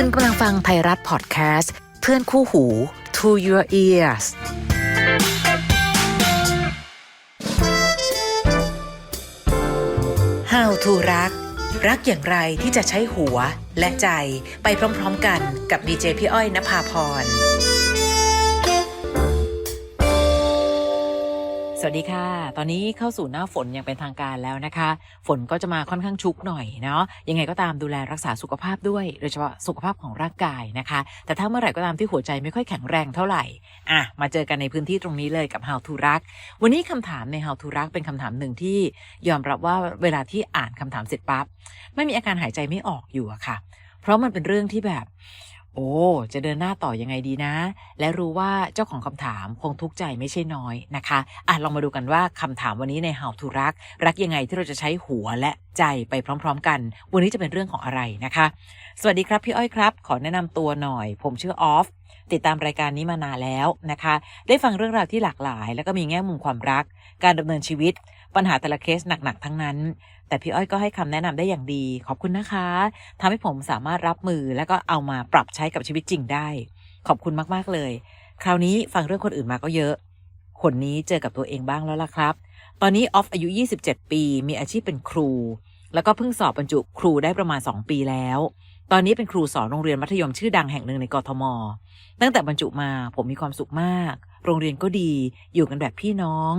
คุณกำลังฟังไทยรัฐพอดแคสต์ เพื่อนคู่หู To Your Ears How to รัก รักอย่างไรที่จะใช้หัวและใจไปพร้อมๆกันกับดีเจพี่อ้อยนภาพร สวัสดีค่ะ ตอนนี้เข้าสู่หน้าฝนอย่างเป็นทางการแล้วนะคะ ฝนก็จะมาค่อนข้างชุกหน่อยเนาะ ยังไงก็ตามดูแลรักษาสุขภาพด้วย โดยเฉพาะสุขภาพของร่างกายนะคะ แต่ถ้าเมื่อไหร่ก็ตามที่หัวใจไม่ค่อยแข็งแรงเท่าไหร่ อะ มาเจอกันในพื้นที่ตรงนี้เลยกับ How to รัก วันนี้คำถามใน How to รักเป็นคำถามหนึ่งที่ยอมรับว่าเวลาที่อ่านคำถามเสร็จปั๊บ ไม่มีอาการหายใจไม่ออกอยู่อะค่ะ เพราะมันเป็นเรื่องที่แบบ โอ้จะเดินหน้าต่อยังไงดีนะ และรู้ว่าเจ้าของคำถามคงทุกข์ใจไม่ใช่น้อยนะคะอะลองมาดูกันว่าคำถามวันนี้ใน How to รัก รักยังไงที่เราจะใช้หัวและใจไปพร้อม ๆ กัน วันนี้จะเป็นเรื่องของอะไรนะคะ สวัสดีครับพี่อ้อยครับ ขอแนะนำตัวหน่อย ผมชื่อออฟ ติดตามรายการนี้มานานแล้วนะคะ ได้ฟังเรื่องราวที่หลากหลาย แล้วก็มีแง่มุมความรัก การดำเนินชีวิต ปัญหาแต่ละเคสหนักๆทั้งนั้น แต่พี่อ้อยก็ให้คำแนะนำได้อย่างดี ขอบคุณนะคะทำให้ผมสามารถรับมือแล้วก็เอามาปรับใช้กับชีวิตจริงได้ ขอบคุณมากๆเลย คราวนี้ฟังเรื่องคนอื่นมาก็เยอะคนนี้เจอกับตัวเองบ้างแล้วล่ะครับ ตอนนี้ออฟอายุ 27 ปี มีอาชีพเป็นครู แล้วก็เพิ่งสอบบรรจุครูได้ประมาณ 2 ปีแล้ว ตอนนี้เป็นครูสอนโรงเรียนมัธยมชื่อดังแห่งหนึ่งในกรทม ตั้งแต่บรรจุมาผมมีความสุขมาก โรงเรียนก็ดี อยู่กันแบบพี่น้อง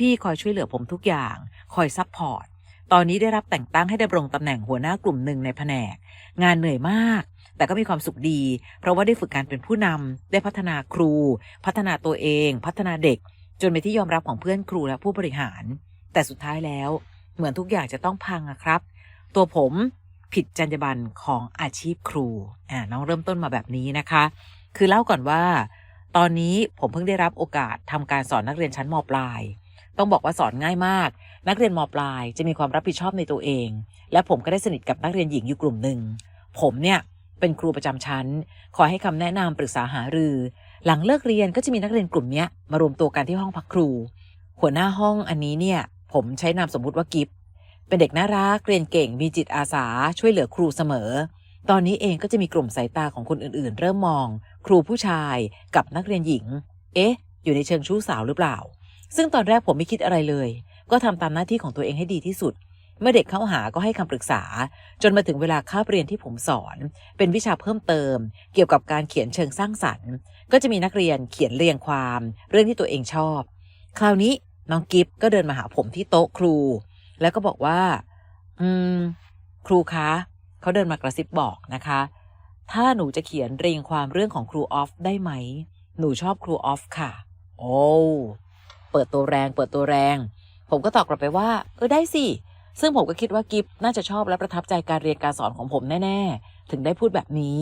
พี่ๆ คอยช่วยเหลือผมทุกอย่าง คอยซัพพอร์ต ตอนนี้ได้รับแต่งตั้งให้ดำรงตำแหน่งหัวหน้ากลุ่มหนึ่งในแผนก งานเหนื่อยมาก แต่ก็มีความสุขดี เพราะว่าได้ฝึกการเป็นผู้นำ ได้พัฒนาครู พัฒนาตัวเอง พัฒนาเด็ก จนเป็นที่ยอมรับของเพื่อนครูและผู้บริหาร แต่สุดท้ายแล้ว เหมือนทุกอย่างจะต้องพังอะครับ ตัวผม ผิดจรรยาบรรณของอาชีพครูอ่าน้องเริ่มต้นมาแบบนี้นะคะ คือเล่าก่อนว่า ตอนนี้ผมเพิ่งได้รับโอกาสทำการสอนนักเรียนชั้นมปลาย ต้องบอกว่าสอนง่ายมาก นักเรียนมปลายจะมีความรับผิดชอบในตัวเอง และผมก็ได้สนิทกับนักเรียนหญิงอยู่กลุ่มหนึ่งผมเนี่ยเป็นครูประจำชั้น คอยให้คำแนะนำปรึกษาหารือ หลังเลิกเรียนก็จะมีนักเรียนกลุ่มเนี้ยมารวมตัวกันที่ห้องพักครู หัวหน้าห้องอันนี้เนี่ย ผมใช้นามสมมุติว่ากิฟ เป็นเด็กน่ารักเรียนเก่งมีจิตอาสาช่วยเหลือครูเสมอ ตอนนี้เองก็จะมีกลุ่มสายตาของคนอื่นๆ เริ่มมอง ครูผู้ชายกับนักเรียนหญิง เอ๊ะ อยู่ในเชิงชู้สาวหรือเปล่า ซึ่งตอนแรกผมไม่คิดอะไรเลย ก็ทำตามหน้าที่ของตัวเองให้ดีที่สุด เมื่อเด็กเข้าหาก็ให้คำปรึกษา จนมาถึงเวลาคาบเรียนที่ผมสอน เป็นวิชาเพิ่มเติม เกี่ยวกับการเขียนเชิงสร้างสรรค์ ก็จะมีนักเรียนเขียนเรียงความ เรื่องที่ตัวเองชอบ คราวนี้น้องกิฟก็เดินมาหาผมที่โต๊ะครู แล้วก็บอกว่า อืม ครูคะเขาเดินมากระซิบบอกนะคะ ถ้าหนูจะเขียนเรียงความเรื่องของครูออฟได้ไหม หนูชอบครูออฟค่ะ โอ้เปิดตัวแรง เปิดตัวแรง ผมก็ตอบกลับไปว่า เออได้สิซึ่งผมก็คิดว่ากิฟน่าจะชอบและประทับใจการเรียนการสอนของผมแน่ๆ ถึงได้พูดแบบนี้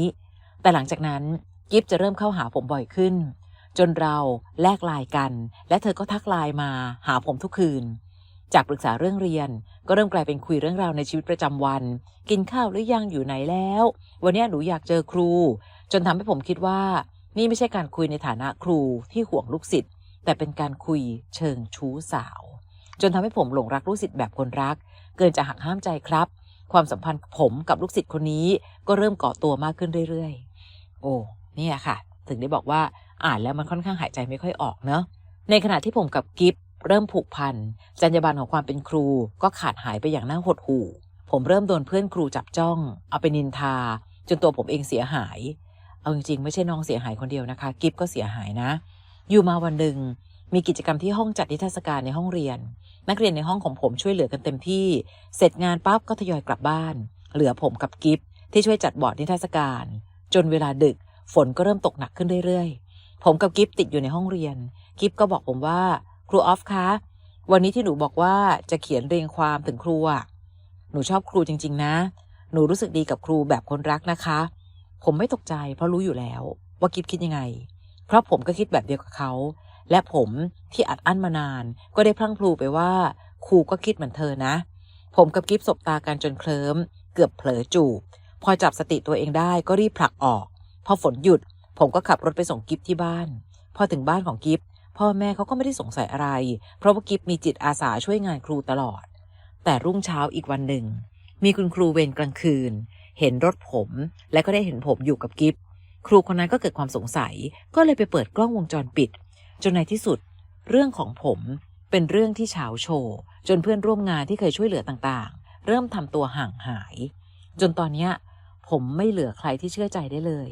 แต่หลังจากนั้นกิฟจะเริ่มเข้าหาผมบ่อยขึ้น จนเราแลกไลน์กัน และเธอก็ทักไลน์มาหาผมทุกคืน ปรึกษาเรื่องเรียนก็เริ่มกลายเป็นคุยเรื่องราวในชีวิตประจำวัน กินข้าวหรือยังอยู่ไหนแล้ว วันนี้หนูอยากเจอครู จนทำให้ผมคิดว่า นี่ไม่ใช่การคุยในฐานะครูที่ห่วงลูกศิษย์แต่เป็นการคุยเชิงชู้สาว จนทำให้ผมหลงรักลูกศิษย์แบบคนรัก เกินจะหักห้ามใจครับ ความสัมพันธ์ผมกับลูกศิษย์คนนี้ก็เริ่มก่อตัวมากขึ้นเรื่อยๆ โอ้เนี่ยค่ะ ถึงได้บอกว่าอ่านแล้วมันค่อนข้างหายใจไม่ค่อยออกเนอะในขณะที่ผมกับกิฟ เริ่มผูกพันจรรยาบรรณของความเป็นครูก็ขาดหายไปอย่างน่าหดหู่ผมเริ่มโดนเพื่อนครูจับจ้อง เอาไปนินทา จนตัวผมเองเสียหาย เอาจริงๆ ไม่ใช่น้องเสียหายคนเดียวนะคะ กิฟก็เสียหายนะ อยู่มาวันหนึ่งมีกิจกรรมที่ห้องจัดนิทรรศการในห้องเรียน นักเรียนในห้องของผมช่วยเหลือกันเต็มที่ เสร็จงานปั๊บก็ทยอยกลับบ้าน เหลือผมกับกิฟที่ช่วยจัดบอร์ดนิทรรศการ จนเวลาดึกฝนก็เริ่มตกหนักขึ้นเรื่อยๆ ผมกับกิฟติดอยู่ในห้องเรียน กิฟก็บอกผมว่า ครูออฟคะวันนี้ที่หนูบอกว่าจะเขียนเรียงความถึงครูอะหนูชอบครูจริง ๆ นะ หนูรู้สึกดีกับครูแบบคนรักนะคะ ผมไม่ตกใจเพราะรู้อยู่แล้ว ว่ากิฟคิดยังไง เพราะผมก็คิดแบบเดียวกับเขา และผมที่อัดอั้นมานาน ก็ได้พลั้งพลูไปว่าครูก็คิดเหมือนเธอนะ ผมกับกิฟสบตากันจนเคลิ้ม เกือบเผลอจูบ พอจับสติตัวเองได้ก็รีบผลักออก พอฝนหยุด ผมก็ขับรถไปส่งกิฟที่บ้าน พอถึงบ้านของกิฟ พ่อแม่เขาก็ไม่ได้สงสัยอะไร เพราะว่ากิฟมีจิตอาสาช่วยงานครูตลอด แต่รุ่งเช้าอีกวันหนึ่ง มีคุณครูเวรกลางคืน เห็นรถผม และก็ได้เห็นผมอยู่กับกิฟครูคนนั้นก็เกิดความสงสัย ก็เลยไปเปิดกล้องวงจรปิด จนในที่สุด เรื่องของผมเป็นเรื่องที่เฉาโชว์จนเพื่อนร่วมงานที่เคยช่วยเหลือต่างๆ เริ่มทำตัวห่างหาย จนตอนนี้ผมไม่เหลือใครที่เชื่อใจได้เลย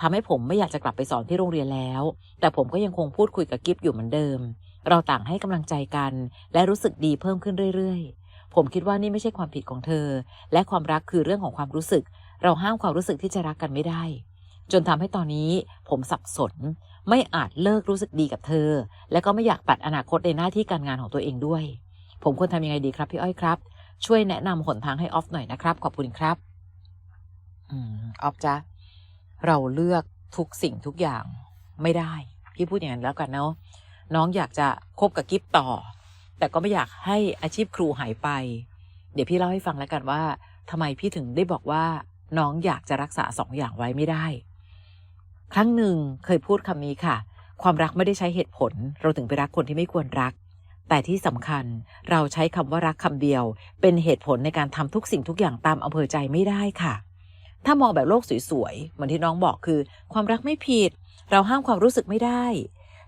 ทำให้ผมไม่อยากจะกลับไปสอนที่โรงเรียนแล้ว แต่ผมก็ยังคงพูดคุยกับกิฟอยู่เหมือนเดิม เราต่างให้กำลังใจกัน และรู้สึกดีเพิ่มขึ้นเรื่อยๆ ผมคิดว่านี่ไม่ใช่ความผิดของเธอ และความรักคือเรื่องของความรู้สึก เราห้ามความรู้สึกที่จะรักกันไม่ได้ จนทำให้ตอนนี้ผมสับสน ไม่อาจเลิกรู้สึกดีกับเธอ และก็ไม่อยากตัดอนาคตในหน้าที่การงานของตัวเองด้วย ผมควรทำยังไงดีครับพี่อ้อยครับ ช่วยแนะนำหนทางให้ออฟหน่อยนะครับ ขอบคุณครับ อืมออฟจ๊ะ เราเลือกทุกสิ่งทุกอย่างไม่ได้ พี่พูดอย่างนั้นแล้วกันเนาะน้องอยากจะคบกับกิฟต่อ แต่ก็ไม่อยากให้อาชีพครูหายไป เดี๋ยวพี่เล่าให้ฟังแล้วกันว่าทำไมพี่ถึงได้บอกว่า น้องอยากจะรักษาสองอย่างไว้ไม่ได้ ครั้งหนึ่งเคยพูดคำนี้ค่ะ ความรักไม่ได้ใช้เหตุผล เราถึงไปรักคนที่ไม่ควรรัก แต่ที่สำคัญเราใช้คำว่ารักคำเดียว เป็นเหตุผลในการทำทุกสิ่งทุกอย่างตามอำเภอใจไม่ได้ค่ะ ถ้ามองแบบโลกสวยๆ เหมือนที่น้องบอกคือ ความรักไม่ผิด เราห้ามความรู้สึกไม่ได้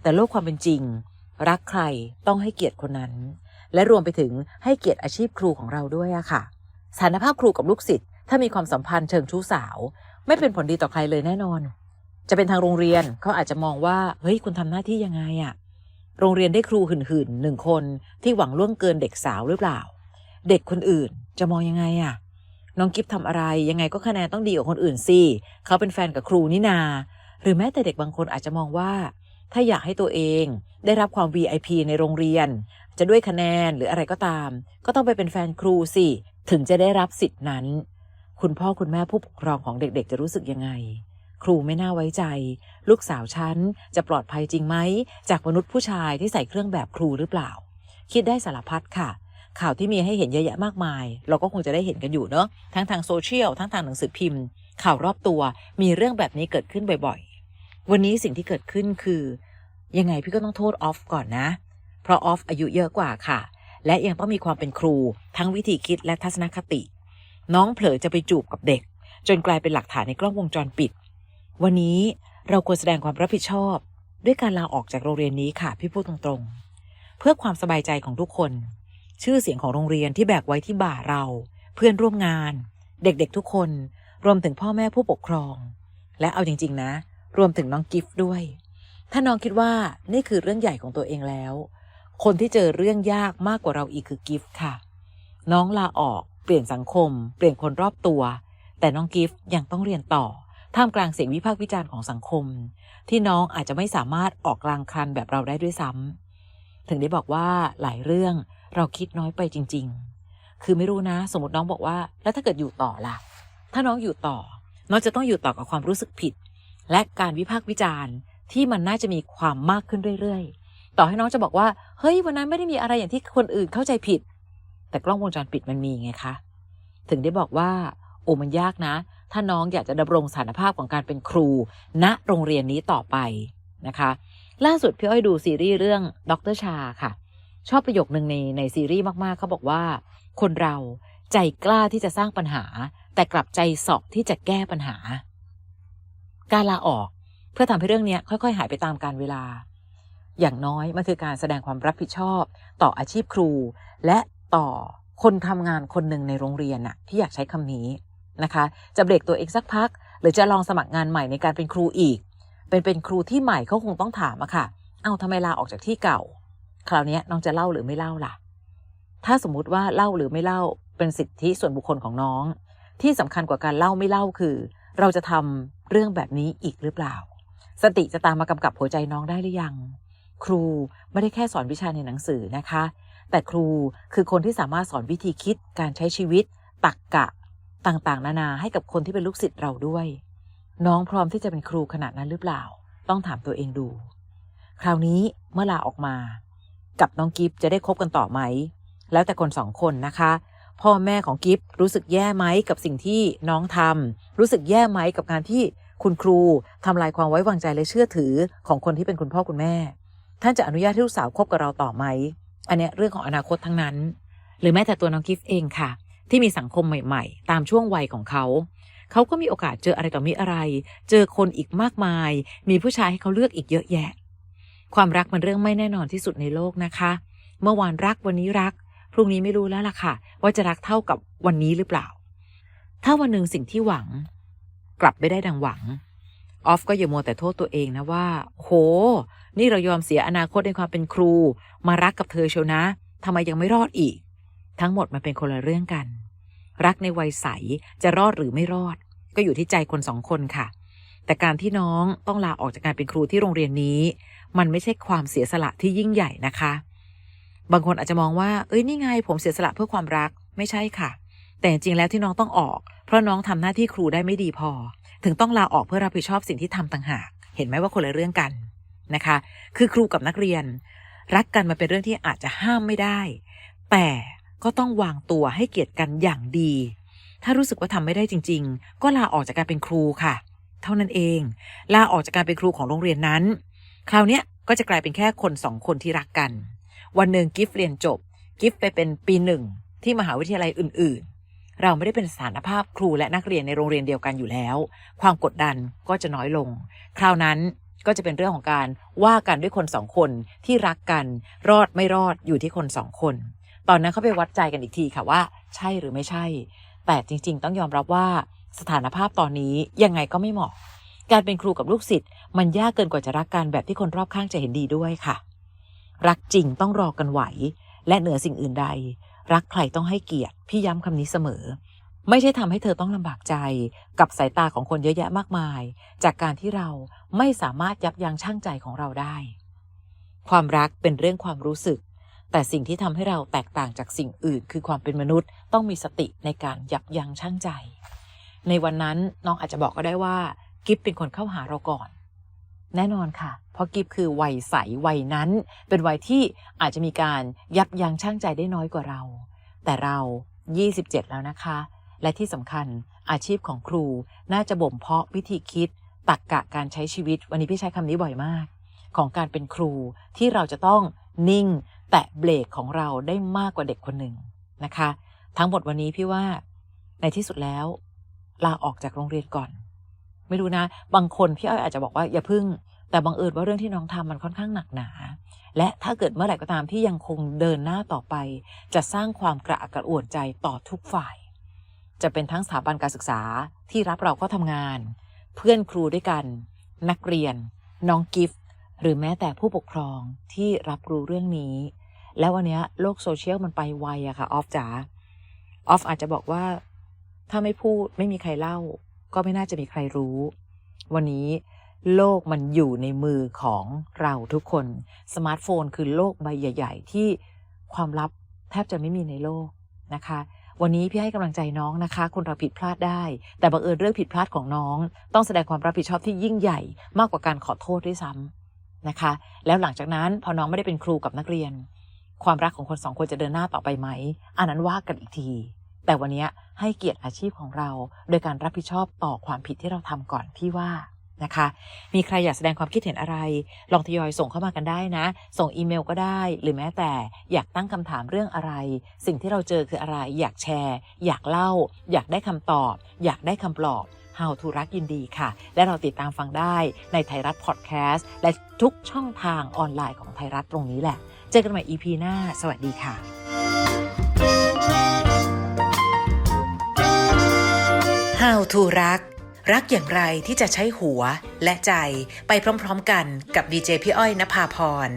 แต่โลกความเป็นจริง รักใครต้องให้เกียรติคนนั้น และรวมไปถึงให้เกียรติอาชีพครูของเราด้วยอะค่ะสถานภาพครูกับลูกศิษย์ถ้ามีความสัมพันธ์เชิงชู้สาว ไม่เป็นผลดีต่อใครเลยแน่นอน จะเป็นทางโรงเรียนเขาอาจจะมองว่าเฮ้ยคุณทำหน้าที่ยังไงอะโรงเรียนได้ครูหื่นๆหนึ่งคนที่หวังล่วงเกินเด็กสาวหรือเปล่า เด็กคนอื่นจะมองยังไงอะ น้องกิฟทำอะไรยังไงก็คะแนนต้องดีกว่าคนอื่นสิเขาเป็นแฟนกับครูนี่นาหรือแม้แต่เด็กบางคนอาจจะมองว่า ถ้าอยากให้ตัวเองได้รับความ VIP ในโรงเรียน จะด้วยคะแนนหรืออะไรก็ตาม ก็ต้องไปเป็นแฟนครูสิ ถึงจะได้รับสิทธินั้น คุณพ่อคุณแม่ผู้ปกครองของเด็กๆ จะรู้สึกยังไง ครูไม่น่าไว้ใจ ลูกสาวฉันจะปลอดภัยจริงไหม จากมนุษย์ผู้ชายที่ใส่เครื่องแบบครูหรือเปล่า คิดได้สารพัดค่ะ ข่าวที่มีให้เห็นเยอะแยะมากมาย เราก็คงจะได้เห็นกันอยู่เนาะทั้งทางโซเชียลทั้งทางหนังสือพิมพ์ ข่าวรอบตัวมีเรื่องแบบนี้เกิดขึ้นบ่อยๆ วันนี้สิ่งที่เกิดขึ้นคือ ยังไงพี่ก็ต้องโทษออฟก่อนนะ เพราะออฟอายุเยอะกว่าค่ะ และยังต้องมีความเป็นครู ทั้งวิธีคิดและทัศนคติ น้องเผลอจะไปจูบกับเด็ก จนกลายเป็นหลักฐานในกล้องวงจรปิด วันนี้เราควรแสดงความรับผิดชอบ ด้วยการลาออกจากโรงเรียนนี้ค่ะพี่พูดตรงๆ เพื่อความสบายใจของทุกคน ชื่อเสียงของโรงเรียนที่แบกไว้ที่บ่าเรา เพื่อนร่วมงาน เด็กๆทุกคน รวมถึงพ่อแม่ผู้ปกครอง และเอาจริง ๆ นะ รวมถึงน้องกิฟต์ด้วย ถ้าน้องคิดว่านี่คือเรื่องใหญ่ของตัวเองแล้ว คนที่เจอเรื่องยากมากกว่าเราอีกคือกิฟต์ค่ะ น้องลาออกเปลี่ยนสังคม เปลี่ยนคนรอบตัว แต่น้องกิฟต์ยังต้องเรียนต่อท่ามกลางเสียงวิพากษ์วิจารณ์ของสังคม ที่น้องอาจจะไม่สามารถออกกลางคันแบบเราได้ด้วยซ้ำถึงได้บอกว่าหลายเรื่อง เราคิดน้อยไปจริง ๆ คือไม่รู้นะ สมมติน้องบอกว่า แล้วถ้าเกิดอยู่ต่อล่ะ ถ้าน้องอยู่ต่อ น้องจะต้องอยู่ต่อกับความรู้สึกผิด และการวิพากษ์วิจารณ์ที่มันน่าจะมีความมากขึ้นเรื่อยๆ ต่อให้น้องจะบอกว่า เฮ้ย วันนั้นไม่ได้มีอะไรอย่างที่คนอื่นเข้าใจผิด แต่กล้องวงจรปิดมันมีไงคะ ถึงได้บอกว่า โอ้มันยากนะ ถ้าน้องอยากจะดำรงสถานภาพของการเป็นครู ณโรงเรียนนี้ต่อไปนะคะ ล่าสุดพี่อ้อยดูซีรีส์เรื่องดรชาค่ะ ชอบประโยคนึงในในซีรีส์มากๆเขาบอกว่า คนเราใจกล้าที่จะสร้างปัญหา แต่กลับใจสาะที่จะแก้ปัญหา การลาออกเพื่อทำให้เรื่องนี้ค่อยๆ หายไปตามการเวลา อย่างน้อยมันคือการแสดงความรับผิดชอบ ต่ออาชีพครู และต่อคนทำงานคนหนึ่งในโรงเรียนน่ะที่อยากใช้คำนี้นะคะ จะเบรกตัวเองสักพัก หรือจะลองสมัครงานใหม่ในการเป็นครูอีก เป็นเป็นครูที่ใหม่เขาคงต้องถามอะค่ะ เอาทำไมลาออกจากที่เก่า คราวนี้น้องจะเล่าหรือไม่เล่าล่ะ ถ้าสมมุติว่าเล่าหรือไม่เล่าเป็นสิทธิส่วนบุคคลของน้อง ที่สำคัญกว่าการเล่าไม่เล่าคือ เราจะทำเรื่องแบบนี้อีกหรือเปล่า สติจะตามมากำกับหัวใจน้องได้หรือยัง ครูไม่ได้แค่สอนวิชาในหนังสือนะคะ แต่ครูคือคนที่สามารถสอนวิธีคิดการใช้ชีวิต ตักกะต่างๆ นานาให้กับคนที่เป็นลูกศิษย์เราด้วย น้องพร้อมที่จะเป็นครูขนาดนั้นหรือเปล่า ต้องถามตัวเองดู คราวนี้เมื่อลาออกมา กับน้องกิฟจะได้คบกันต่อไหม แล้วแต่คนสองคนนะคะ พ่อแม่ของกิฟรู้สึกแย่ไหมกับสิ่งที่น้องทำรู้สึกแย่ไหมกับการที่คุณครูทำลายความไว้วางใจและเชื่อถือของคนที่เป็นคุณพ่อคุณแม่ ท่านจะอนุญาตให้ลูกสาวคบกับเราต่อไหม อันนี้เรื่องของอนาคตทั้งนั้น หรือแม้แต่ตัวน้องกิฟเองค่ะ ที่มีสังคมใหม่ ๆ ตามช่วงวัยของเขาเขาก็มีโอกาสเจออะไรต่อมีอะไร เจอคนอีกมากมาย มีผู้ชายให้เขาเลือกอีกเยอะแยะ ความรักมันเรื่องไม่แน่นอนที่สุดในโลกนะคะ เมื่อวานรักวันนี้รัก พรุ่งนี้ไม่รู้แล้วล่ะค่ะ ว่าจะรักเท่ากับวันนี้หรือเปล่า ถ้าวันหนึ่งสิ่งที่หวัง กลับไม่ได้ดังหวังออฟก็อย่ามัวแต่โทษตัวเองนะว่า โห นี่เรายอมเสียอนาคตในความเป็นครู มารักกับเธอเชียวนะทำไมยังไม่รอดอีก ทั้งหมดมันเป็นคนละเรื่องกัน รักในวัยใสจะรอดหรือไม่รอด ก็อยู่ที่ใจคนสองคนค่ะ แต่การที่น้องต้องลาออกจากการเป็นครูที่โรงเรียนนี้ มันไม่ใช่ความเสียสละที่ยิ่งใหญ่นะคะ บางคนอาจจะมองว่า เอ้ยนี่ไง ผมเสียสละเพื่อความรักไม่ใช่ค่ะ แต่จริงๆแล้วที่น้องต้องออก เพราะน้องทำหน้าที่ครูได้ไม่ดีพอ ถึงต้องลาออกเพื่อรับผิดชอบสิ่งที่ทำต่างหาก เห็นไหมว่าคนละเรื่องกันนะคะ คือครูกับนักเรียน รักกันมันเป็นเรื่องที่อาจจะห้ามไม่ได้ แต่ก็ต้องวางตัวให้เกียรติกันอย่างดี ถ้ารู้สึกว่าทำไม่ได้จริง ๆ ก็ลาออกจากการเป็นครูค่ะ เท่านั้นเองลาออกจากการเป็นครูของโรงเรียนนั้น คราวนี้ก็จะกลายเป็นแค่คนสองคนที่รักกัน วันหนึ่งกิฟต์เรียนจบ กิฟต์ไปเป็นปีหนึ่งที่มหาวิทยาลัยอื่น ๆ เราไม่ได้เป็นสถานภาพครูและนักเรียนในโรงเรียนเดียวกันอยู่แล้ว ความกดดันก็จะน้อยลง คราวนั้นก็จะเป็นเรื่องของการว่ากันด้วยคนสองคนที่รักกัน รอดไม่รอดอยู่ที่คนสองคน ตอนนั้นเขาไปวัดใจกันอีกทีค่ะว่า ใช่หรือไม่ใช่ แต่จริง ๆ ต้องยอมรับว่า สถานภาพตอนนี้ยังไงก็ไม่เหมาะ การเป็นครูกับลูกศิษย์มันยากเกินกว่าจะรักกันแบบที่คนรอบข้างจะเห็นดีด้วยค่ะ รักจริงต้องรอกันไหว และเหนือสิ่งอื่นใด รักใครต้องให้เกียรติ พี่ย้ำคำนี้เสมอ ไม่ใช่ทำให้เธอต้องลำบากใจ กับสายตาของคนเยอะแยะมากมาย จากการที่เราไม่สามารถยับยั้งชั่งใจของเราได้ ความรักเป็นเรื่องความรู้สึกแต่สิ่งที่ทำให้เราแตกต่างจากสิ่งอื่น คือความเป็นมนุษย์ต้องมีสติในการยับยั้งชั่งใจ ในวันนั้นน้องอาจจะบอกก็ได้ว่ากิฟเป็นคนเข้าหาเราก่อน แน่นอนค่ะ เพราะกิฟคือวัยใสวัยนั้น เป็นวัยที่อาจจะมีการยับยั้งชั่งใจได้น้อยกว่าเรา แต่เรา 27 แล้วนะคะ และที่สำคัญอาชีพของครูน่าจะบ่มเพาะวิธีคิดตักกะการใช้ชีวิต วันนี้พี่ใช้คำนี้บ่อยมาก ของการเป็นครูที่เราจะต้องนิ่ง แตะเบรกของเราได้มากกว่าเด็กคนหนึ่งนะคะ ทั้งหมดวันนี้พี่ว่าในที่สุดแล้ว ลาออกจากโรงเรียนก่อน ไม่รู้นะ บางคนพี่อ้อยอาจจะบอกว่าอย่าพึ่ง แต่บังเอิญว่าเรื่องที่น้องทำมันค่อนข้างหนักหนา และถ้าเกิดเมื่อไหร่ก็ตามที่ยังคงเดินหน้าต่อไป จะสร้างความกระอักกระอ่วนใจต่อทุกฝ่าย จะเป็นทั้งสถาบันการศึกษาที่รับเราก็ทำงาน เพื่อนครูด้วยกัน นักเรียน น้องกิฟต์หรือแม้แต่ผู้ปกครองที่รับรู้เรื่องนี้ แล้ววันนี้โลกโซเชียลมันไปไวอะค่ะออฟจ๋าออฟอาจจะบอกว่า ถ้าไม่พูดไม่มีใครเล่า ก็ไม่น่าจะมีใครรู้ วันนี้โลกมันอยู่ในมือของเราทุกคน สมาร์ทโฟนคือโลกใบใหญ่ ๆ ที่ความลับแทบจะไม่มีในโลกนะคะ วันนี้พี่ให้กำลังใจน้องนะคะ คนเราผิดพลาดได้ แต่บังเอิญเรื่องผิดพลาดของน้อง ต้องแสดงความรับผิดชอบที่ยิ่งใหญ่มากกว่าการขอโทษด้วยซ้ำนะคะ แล้วหลังจากนั้นพอน้องไม่ได้เป็นครูกับนักเรียน ความรักของคนสองคนจะเดินหน้าต่อไปไหม อันนั้นว่ากันอีกที แต่วันนี้ให้เกียรติอาชีพของเราโดยการรับผิดชอบต่อความผิดที่เราทำก่อนพี่ว่านะคะมีใครอยากแสดงความคิดเห็นอะไร ลองทยอยส่งเข้ามากันได้นะ ส่งอีเมลก็ได้ หรือแม้แต่อยากตั้งคำถามเรื่องอะไร สิ่งที่เราเจอคืออะไร อยากแชร์ อยากเล่า อยากได้คำตอบ อยากได้คำปลอบ How to รักยินดีค่ะ และเราติดตามฟังได้ในไทยรัฐพอดแคสต์และทุกช่องทางออนไลน์ของไทยรัฐตรงนี้แหละ เจอกันใหม่ EP หน้า สวัสดีค่ะ How to รัก รักอย่างไรที่จะใช้หัวและใจไปพร้อมๆกันกับดีเจพี่อ้อยนภาพร